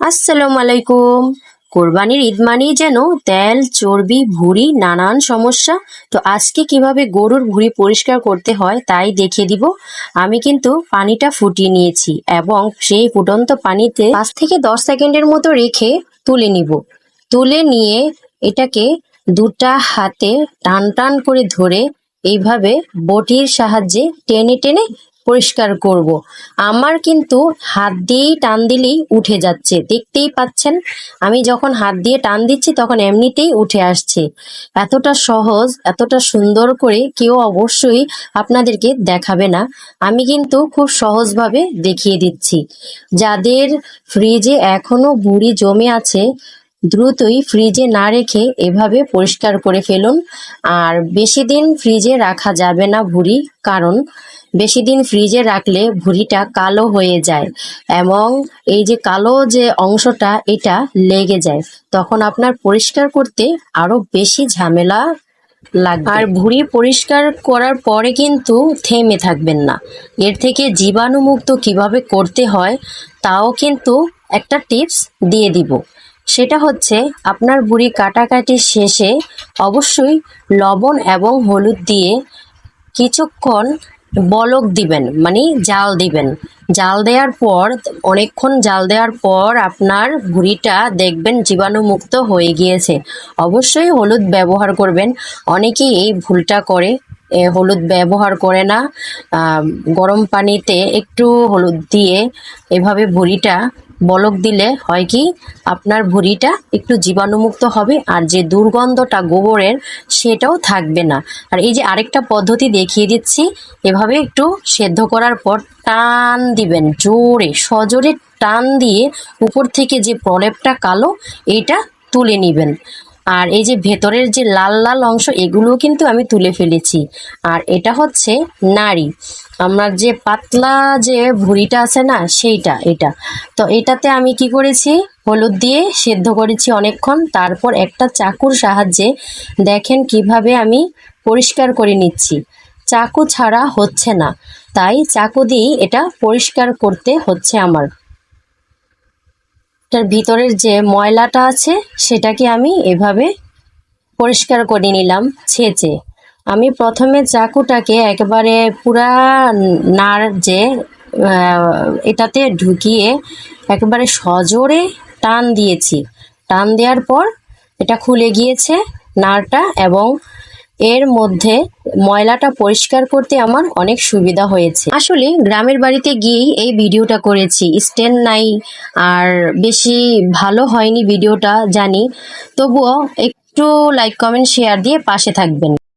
আসসালামু আলাইকুম। কোরবানির ঈদ মানেই যেন তেল, চর্বি, ভুঁড়ি, নানান সমস্যা। তো আজকে কীভাবে গরুর ভুঁড়ি পরিষ্কার করতে হয় তাই দেখিয়ে দিব। আমি কিন্তু পানিটা ফুটিয়ে নিয়েছি এবং সেই ফুটন্ত পানিতে পাঁচ থেকে দশ সেকেন্ডের মতো রেখে তুলে নিব। তুলে নিয়ে এটাকে দুটা হাতে টান টান করে ধরে এইভাবে বটির সাহায্যে টেনে টেনে পরিষ্কার করব। আমার কিন্তু হাত দিয়েই টান দিলেই উঠে যাচ্ছে। দেখতেই পাচ্ছেন, আমি যখন হাত দিয়ে টান দিচ্ছি তখন এমনিতেই উঠে আসছে। এতটা সহজ, এতটা সুন্দর করে কেউ অবশ্যই আপনাদেরকে দেখাবে না। আমি কিন্তু খুব সহজভাবে দেখিয়ে দিচ্ছি। যাদের ফ্রিজে এখনও বুড়ি জমে আছে দ্রুতই ফ্রিজে না রেখে এভাবে পরিষ্কার করে ফেলুন। আর বেশি দিন ফ্রিজে রাখা যাবে না ভুড়ি, কারণ বেশি দিন ফ্রিজে রাখলে ভুঁড়িটা কালো হয়ে যায় এবং এই যে কালো যে অংশটা, এটা লেগে যায়। তখন আপনার পরিষ্কার করতে আরও বেশি ঝামেলা লাগবে। আর ভুঁড়ি পরিষ্কার করার পরে কিন্তু থেমে থাকবেন না। এর থেকে জীবাণুমুক্ত কীভাবে করতে হয়, তাও কিন্তু একটা টিপস দিয়ে দিব। সেটা হচ্ছে আপনার ভুঁড়ি কাটাকাটি শেষে অবশ্যই লবণ এবং হলুদ দিয়ে কিছুক্ষণ বলক দিবেন মানে জাল দিবেন। জাল দেওয়ার পর, অনেকক্ষণ জাল দেওয়ার পর আপনার ভুঁড়িটা দেখবেন জীবাণুমুক্ত হয়ে গিয়েছে। অবশ্যই হলুদ ব্যবহার করবেন। অনেকেই এই ভুলটা করে হলুদ ব্যবহার করে না। গরম পানিতে একটু হলুদ দিয়ে এভাবে ভুঁড়িটা বলক দিলে হয় কি, আপনার ভুঁড়িটা একটু জীবাণুমুক্ত হবে আর যে দুর্গন্ধটা গোবরের সেটাও থাকবে না। আর এই যে আরেকটা পদ্ধতি দেখিয়ে দিচ্ছি, এভাবে একটু সেদ্ধ করার পর টান দিবেন, জোরে, সজোরে টান দিয়ে উপর থেকে যে প্রলেপটা কালো, এইটা তুলে নিবেন। আর এই যে ভেতরের যে লাল লাল অংশ, এগুলোও কিন্তু আমি তুলে ফেলেছি। আর এটা হচ্ছে নাড়ি। আমার যে পাতলা যে ভুঁড়িটা আছে না, সেইটা, এটা। তো এটাতে আমি কি করেছি? হলুদ দিয়ে সেদ্ধ করেছি অনেকক্ষণ। তারপর একটা চাকুর সাহায্যে দেখেন কীভাবে আমি পরিষ্কার করে নিচ্ছি। চাকু ছাড়া হচ্ছে না। তাই চাকু দিয়েই এটা পরিষ্কার করতে হচ্ছে আমার। এটার ভিতরের যে ময়লাটা আছে, সেটাকে আমি এভাবে পরিষ্কার করে নিলাম ছেঁচে। আমি প্রথমে চাকুটাকে একেবারে পুরা নার যে এটাতে ঢুকিয়ে একেবারে সজোরে টান দিয়েছি। টান দেওয়ার পর এটা খুলে গিয়েছে নারটা এবং এর মধ্যে ময়লাটা পরিষ্কার করতে আমার অনেক সুবিধা হয়েছে। আসলে গ্রামের বাড়িতে গিয়েই এই ভিডিওটা করেছি। স্ট্যান্ড নাই আর বেশি ভালো হয়নি ভিডিওটা, জানি। তবুও একটু লাইক কমেন্ট শেয়ার দিয়ে পাশে থাকবেন।